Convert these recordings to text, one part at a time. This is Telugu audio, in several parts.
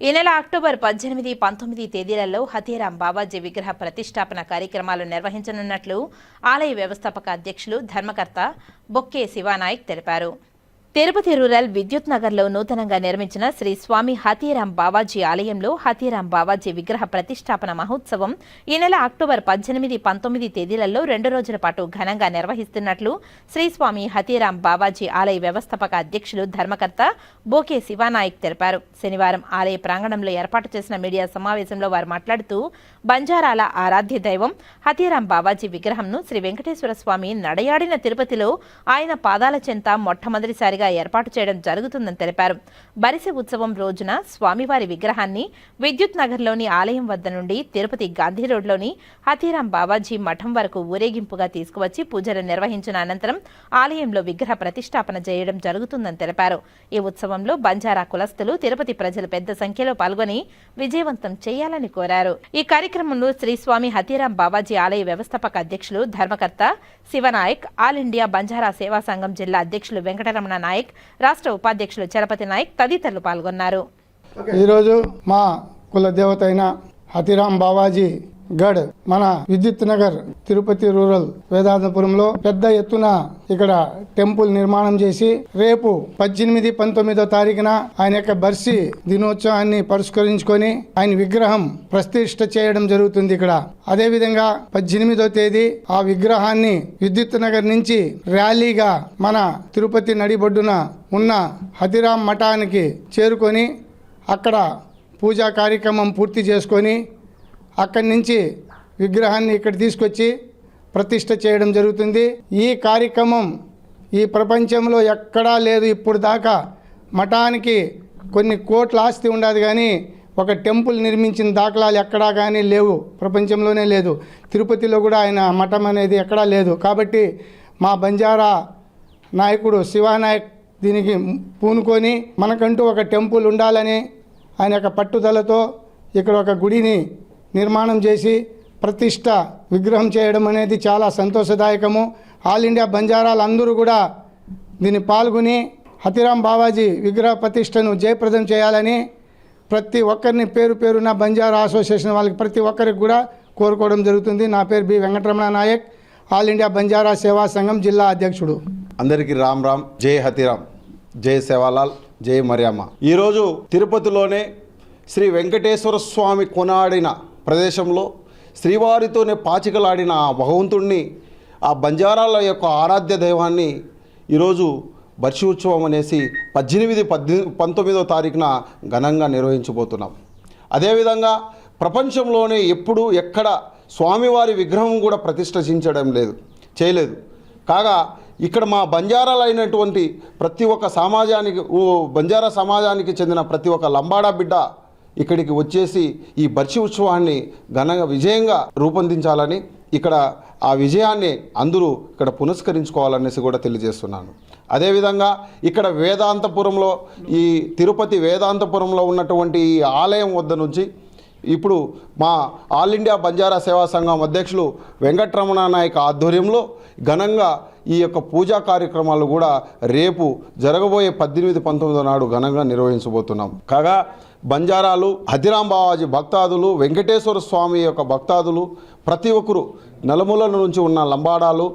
ఈ నెల అక్టోబర్ పద్దెనిమిది పంతొమ్మిది తేదీలలో హతీరాం బాబాజీ విగ్రహ ప్రతిష్టాపన కార్యక్రమాలు నిర్వహించనున్నట్లు ఆలయ వ్యవస్థాపక అధ్యక్షులు ధర్మకర్త బొక్కే శివానాయక్ తెలిపారు. తిరుపతి రూరల్ విద్యుత్ నగర్లో నూతనంగా నిర్మించిన శ్రీ స్వామి హతీరాం బావాజీ ఆలయంలో హతీరాం బావాజీ విగ్రహ ప్రతిష్టాపన మహోత్సవం ఈ నెల అక్టోబర్ పద్దెనిమిది పంతొమ్మిది తేదీలలో రెండు రోజుల పాటు ఘనంగా నిర్వహిస్తున్నట్లు శ్రీ స్వామి హతీరాం బావాజీ ఆలయ వ్యవస్థాపక అధ్యక్షులు ధర్మకర్త బోకే శివానాయక్ తెలిపారు. శనివారం ఆలయ ప్రాంగణంలో ఏర్పాటు చేసిన మీడియా సమావేశంలో వారు మాట్లాడుతూ బంజారాల ఆరాధ్య దైవం హతీరాం బావాజీ విగ్రహంను శ్రీ వెంకటేశ్వర స్వామి నడయాడిన తిరుపతిలో ఆయన పాదాల చెంత మొట్టమొదటిసారి మొట్టమొదటిసారిగా ఏర్పాటు చేయడం జరుగుతుందని తెలిపారు. బరిసె ఉత్సవం రోజున స్వామివారి విగ్రహాన్ని విద్యుత్ నగర్లోని ఆలయం వద్ద నుండి తిరుపతి గాంధీ రోడ్లోని హతీరాం బావాజీ మఠం వరకు ఊరేగింపుగా తీసుకువచ్చి పూజలు నిర్వహించిన అనంతరం ఆలయంలో విగ్రహ ప్రతిష్టాపన చేయడం జరుగుతుందని తెలిపారు. ఈ ఉత్సవంలో బంజారా కులస్తులు తిరుపతి ప్రజలు పెద్ద సంఖ్యలో పాల్గొని విజయవంతం చేయాలని కోరారు. ఈ కార్యక్రమంలో శ్రీ స్వామి హతీరాం బాబాజీ ఆలయ వ్యవస్థాపక అధ్యక్షులు ధర్మకర్త శివనాయక్ ఆల్ ఇండియా బంజారా సేవా సంఘం జిల్లా అధ్యక్షులు వెంకటరమణ నాయక్ రాష్ట్ర ఉపాధ్యక్షులు చలపతి నాయక్ తదితరులు పాల్గొన్నారు. ఈరోజు మా కుల దేవత అయిన హతిరాం బావాజీ గఢ్ మన విద్యుత్ నగర్ తిరుపతి రూరల్ వేదాంతపురంలో పెద్ద ఎత్తున ఇక్కడ టెంపుల్ నిర్మాణం చేసి రేపు పద్దెనిమిది పంతొమ్మిదో తారీఖున ఆయన యొక్క బర్సి దినోత్సవాన్ని పరిష్కరించుకొని ఆయన విగ్రహం ప్రతిష్ఠ చేయడం జరుగుతుంది ఇక్కడ. అదేవిధంగా పద్దెనిమిదో తేదీ ఆ విగ్రహాన్ని విద్యుత్ నగర్ నుంచి ర్యాలీగా మన తిరుపతి నడిబొడ్డున ఉన్న హతిరాం మఠానికి చేరుకొని అక్కడ పూజా కార్యక్రమం పూర్తి చేసుకొని అక్కడి నుంచి విగ్రహాన్ని ఇక్కడ తీసుకొచ్చి ప్రతిష్ట చేయడం జరుగుతుంది. ఈ కార్యక్రమం ఈ ప్రపంచంలో ఎక్కడా లేదు. ఇప్పుడు దాకా మఠానికి కొన్ని కోట్ల ఆస్తి ఉండదు కానీ ఒక టెంపుల్ నిర్మించిన దాఖలాలు ఎక్కడా కానీ లేవు. ప్రపంచంలోనే లేదు. తిరుపతిలో కూడా ఆయన మఠం అనేది ఎక్కడా లేదు. కాబట్టి మా బంజారా నాయకుడు శివానాయక్ దీనికి పూనుకొని మనకంటూ ఒక టెంపుల్ ఉండాలని ఆయన యొక్క పట్టుదలతో ఇక్కడ ఒక గుడిని నిర్మాణం చేసి ప్రతిష్ట విగ్రహం చేయడం అనేది చాలా సంతోషదాయకము. ఆల్ ఇండియా బంజారాలు అందరూ కూడా దీన్ని పాల్గొని హతిరాం బావాజీ విగ్రహ ప్రతిష్టను జయప్రదం చేయాలని ప్రతి ఒక్కరిని పేరు పేరున బంజారా అసోసియేషన్ వాళ్ళకి ప్రతి ఒక్కరికి కూడా కోరుకోవడం జరుగుతుంది. నా పేరు B Venkataramana Nayak. All India Banjara సేవా సంఘం జిల్లా అధ్యక్షుడు. అందరికీ రామ్ రామ్. జై హతిరామ్. జై సేవాలాల్. జై మరియమ్మ. ఈరోజు తిరుపతిలోనే శ్రీ వెంకటేశ్వర స్వామి కొనాడిన ప్రదేశంలో శ్రీవారితోనే పాచికలాడిన ఆ భగవంతుణ్ణి ఆ బంజారాల యొక్క ఆరాధ్య దైవాన్ని ఈరోజు బర్షి ఉత్సవం అనేసి పద్దెనిమిది పద్దెనిమిది పంతొమ్మిదో తారీఖున ఘనంగా నిర్వహించబోతున్నాం. అదేవిధంగా ప్రపంచంలోనే ఎప్పుడు ఎక్కడ స్వామివారి విగ్రహం కూడా ప్రతిష్ఠించడం లేదు చేయలేదు. కాగా ఇక్కడ మా బంజారాలైనటువంటి ప్రతి ఒక్క సమాజానికి ఓ బంజారా సమాజానికి చెందిన ప్రతి ఒక్క లంబాడా బిడ్డ ఇక్కడికి వచ్చేసి ఈ బర్షి ఉత్సవాన్ని ఘనంగా విజయంగా రూపొందించాలని ఇక్కడ ఆ విజయాన్ని అందరూ ఇక్కడ పునస్కరించుకోవాలనేసి కూడా తెలియజేస్తున్నాను. అదేవిధంగా ఇక్కడ వేదాంతపురంలో ఈ తిరుపతి వేదాంతపురంలో ఉన్నటువంటి ఈ ఆలయం వద్ద నుంచి ఇప్పుడు మా ఆల్ ఇండియా బంజారా సేవా సంఘం అధ్యక్షులు వెంకటరమణ నాయక్ ఆధ్వర్యంలో ఘనంగా ఈ యొక్క పూజా కార్యక్రమాలు కూడా రేపు జరగబోయే పద్దెనిమిది పంతొమ్మిదో నాడు ఘనంగా నిర్వహించబోతున్నాం. కాగా బంజారాలు హతిరాం బావాజీ భక్తాదులు వెంకటేశ్వర స్వామి యొక్క భక్తాదులు ప్రతి ఒక్కరు నలుమూల నుంచి ఉన్న లంబాడాలు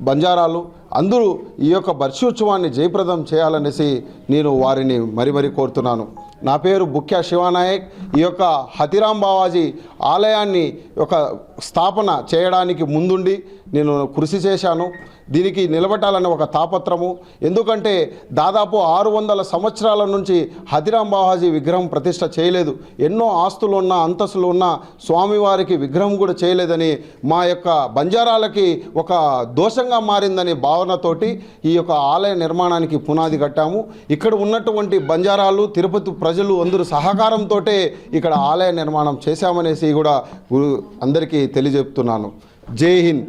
బంజారాలు అందరూ ఈ యొక్క బర్షోత్సవాన్ని జయప్రదం చేయాలనేసి నేను వారిని మరి మరి కోరుతున్నాను. నా పేరు బుక్యా శివానాయక్. ఈ యొక్క హతిరాం బావాజీ ఆలయాన్ని ఒక స్థాపన చేయడానికి ముందుండి నేను కృషి చేశాను. దీనికి నిలబడాలన్న ఒక తాపత్రము. ఎందుకంటే దాదాపు ఆరు వందల సంవత్సరాల నుంచి హదిరాం బావాజీ విగ్రహం ప్రతిష్ట చేయలేదు. ఎన్నో ఆస్తులు ఉన్న అంతస్తులు ఉన్న స్వామివారికి విగ్రహం కూడా చేయలేదని మా యొక్క బంజారాలకి ఒక దోషంగా మారిందనే భావనతోటి ఈ యొక్క ఆలయ నిర్మాణానికి పునాది కట్టాము. ఇక్కడ ఉన్నటువంటి బంజారాలు తిరుపతి ప్రజలు అందరూ సహకారంతో ఇక్కడ ఆలయ నిర్మాణం చేశామనేసి కూడా అందరికీ తెలియజెప్తున్నాను. జై హింద్.